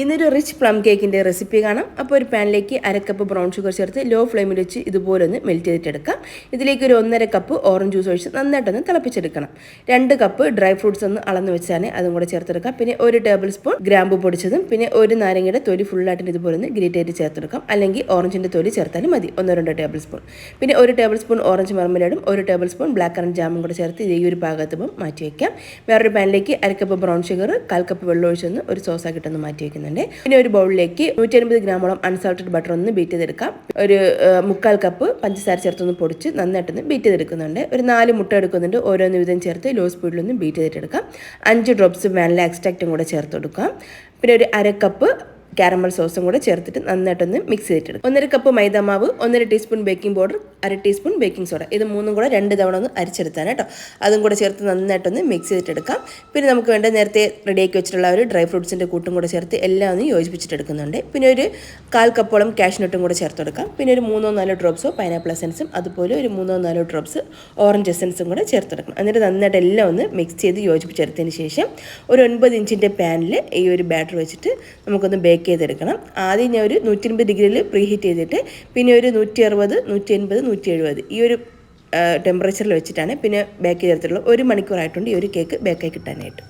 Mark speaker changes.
Speaker 1: ഇന്നൊരു rich plum കേക്കിന്റെ recipe കാണാം. അപ്പോൾ ഒരു പാനിലേക്ക് അര കപ്പ് ബ്രൗൺ ഷുഗർ ചേർത്ത് ലോ ഫ്ലെയിമിൽ വെച്ച് ഇതുപോലെ ഒന്ന് മെൽറ്റ് ചെയ്തിട്ടെടുക്കാം. ഇതിലേക്ക് ഒരു ഒന്നര കപ്പ് ഓറഞ്ച് ജ്യൂസ് ഒഴിച്ച് നന്നായിട്ടൊന്ന് തിളപ്പിച്ചെടുക്കണം. രണ്ട് കപ്പ് ഡ്രൈ ഫ്രൂട്ട്സ് ഒന്ന് അളന്ന് വെച്ചാണ് അതും കൂടെ ചേർത്തെടുക്കാം. പിന്നെ ഒരു ടേബിൾ സ്പൂൺ ഗ്രാമ്പു പൊടിച്ചതും പിന്നെ ഒരു നാരങ്ങയുടെ തൊലി ഫുള്ളായിട്ട് ഇതുപോലെ ഒന്ന് ഗ്രേറ്റ് ചെയ്ത് ചേർത്തെടുക്കാം. അല്ലെങ്കിൽ ഓറഞ്ചിന്റെ തൊലി ചേർത്താലും മതി. ഒന്നോ രണ്ടോ ടേബിൾ സ്പൂൺ പിന്നെ ഒരു ടേബിൾ സ്പൂൺ ഓറഞ്ച് മർമലേഡും ഒരു ടേബിൾ സ്പൂൺ ബ്ലാക്ക് കറണ്ട് ജാമും കൂടെ ചേർത്ത് ഈ ഒരു പാകത്തുമ്പം മാറ്റി വയ്ക്കാം വേറൊരു പാനിലേക്ക് അര കപ്പ് ബ്രൗൺ ഷുഗർ കാൽ കപ്പ് വെള്ളം ഒഴിച്ചൊന്ന് ഒരു സോസാക്കിയിട്ടൊന്ന് മാറ്റി വയ്ക്കുന്നുണ്ട് പിന്നെ ഒരു ബൗളിലേക്ക് നൂറ്റി അൻപത് ഗ്രാമോളം അൺസാൾട്ടഡ് ബട്ടർ ഒന്ന് ബീറ്റ് ചെയ്തെടുക്കാം. ഒരു മുക്കാൽ കപ്പ് പഞ്ചസാര ചേർത്തൊന്ന് പൊടിച്ച് നന്നായിട്ടൊന്ന് ബീറ്റ് ചെയ്തെടുക്കുന്നുണ്ട്. ഒരു നാല് മുട്ട എടുക്കുന്നുണ്ട്. ഓരോന്ന് വിധം ചേർത്ത് ലോ സ്പീഡിലൊന്ന് ബീറ്റ് ചെയ്തിട്ടെടുക്കാം. അഞ്ച് ഡ്രോപ്സ് വാനില എക്സ്ട്രാക്റ്റും കൂടെ ചേർത്ത് കൊടുക്കാം പിന്നെ ഒരു അര കപ്പ് കാരമൽ സോസും കൂടെ ചേർത്തിട്ട് നന്നായിട്ടൊന്ന് മിക്സ് ചെയ്തിട്ടെടുക്കും ഒന്നര കപ്പ് മൈദ മാവ് ഒന്നര ടീസ്പൂൺ ബേക്കിംഗ് പൗഡർ അര ടീസ്പൂൺ ബേക്കിംഗ് സോഡ ഇത് മൂന്നും കൂടെ രണ്ട് തവണ ഒന്ന് അരിച്ചെടുത്താണ് കേട്ടോ. അതും കൂടെ ചേർത്ത് നന്നായിട്ടൊന്ന് മിക്സ് ചെയ്തിട്ടെടുക്കാം. പിന്നെ നമുക്ക് വേണ്ട നേരത്തെ റെഡിയാക്കി വെച്ചിട്ടുള്ള ഒരു ഡ്രൈ ഫ്രൂട്ട്സിന്റെ കൂട്ടും കൂടെ ചേർത്ത് എല്ലാം ഒന്ന് യോജിപ്പിച്ചിട്ടെടുക്കുന്നുണ്ട്. പിന്നെ ഒരു കാൽ കപ്പോളം കാഷ്നട്ടും കൂടെ ചേർത്ത് കൊടുക്കാം. പിന്നെ ഒരു മൂന്നോ നാലോ ഡ്രോപ്സോ പൈനാപ്പിൾ എസൻസും അതുപോലെ ഒരു മൂന്നോ നാലോ ഡ്രോപ്സ് ഓറഞ്ച് എസൻസും കൂടെ ചേർത്തെടുക്കണം എന്നിട്ട് നന്നായിട്ട് എല്ലാം ഒന്ന് മിക്സ് ചെയ്ത് യോജിപ്പിച്ചെടുത്തതിന് ശേഷം ഒരു ഒൻപത് ഇഞ്ചിന്റെ പാനിൽ ഈ ഒരു ബാറ്റർ വെച്ചിട്ട് നമുക്കൊന്ന് ബേക്ക് ചെയ്തെടുക്കണം. ആദ്യം ഞാൻ ഒരു നൂറ്റി അൻപത് ഡിഗ്രിയിൽ പ്രീഹീറ്റ് ചെയ്തിട്ട് പിന്നെ ഒരു നൂറ്റി അറുപത് നൂറ്റി എൺപത് നൂറ്റി എഴുപത് ഈ ഒരു ടെമ്പറേച്ചറിൽ വെച്ചിട്ടാണ് പിന്നെ ബേക്ക് ചെയ്തെടുത്തിട്ടുള്ളത്. ഒരു മണിക്കൂറായിട്ടുണ്ട് ഈ ഒരു കേക്ക് ബേക്കായി കിട്ടാനായിട്ട്.